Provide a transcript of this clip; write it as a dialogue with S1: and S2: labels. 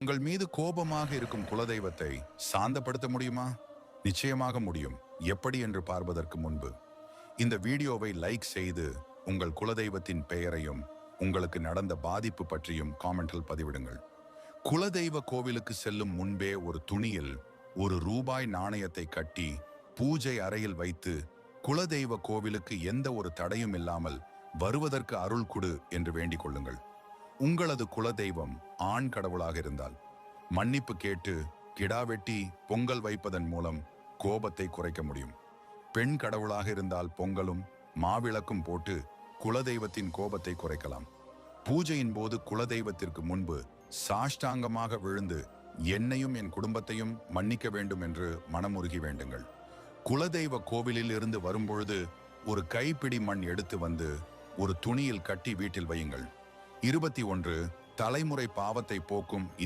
S1: உங்கள் மீது கோபமாக இருக்கும் குலதெய்வத்தை சாந்தப்படுத்த முடியுமா? நிச்சயமாக முடியும். எப்படி என்று பார்ப்பதற்கு முன்பு இந்த வீடியோவை லைக் செய்து உங்கள் குலதெய்வத்தின் பெயரையும் உங்களுக்கு நடந்த பாதிப்பு பற்றியும் காமெண்டில் பதிவிடுங்கள். குலதெய்வ கோவிலுக்கு செல்லும் முன்பே ஒரு துணியில் ஒரு ரூபாய் நாணயத்தை கட்டி பூஜை அறையில் வைத்து குலதெய்வ கோவிலுக்கு எந்த ஒரு தடையும் இல்லாமல் வருவதற்கு அருள் கொடு என்று வேண்டிக் கொள்ளுங்கள். உங்களது குலதெய்வம் ஆண் கடவுளாக இருந்தால் மன்னிப்பு கேட்டு கிடா வெட்டி பொங்கல் வைப்பதன் மூலம் கோபத்தை குறைக்க முடியும். பெண் கடவுளாக இருந்தால் பொங்கலும் மாவிளக்கும் போட்டு குலதெய்வத்தின் கோபத்தை குறைக்கலாம். பூஜையின் போது குலதெய்வத்திற்கு முன்பு சாஷ்டாங்கமாக விழுந்து என்னையும் என் குடும்பத்தையும் மன்னிக்க வேண்டும் என்று மனமுருகி வேண்டுங்கள். குலதெய்வ கோவிலில் இருந்து வரும்பொழுது ஒரு கைப்பிடி மண் எடுத்து வந்து ஒரு துணியில் கட்டி வீட்டில் வையுங்கள். இருபத்தி ஒன்று தலைமுறை பாவத்தை போக்கும் இந்த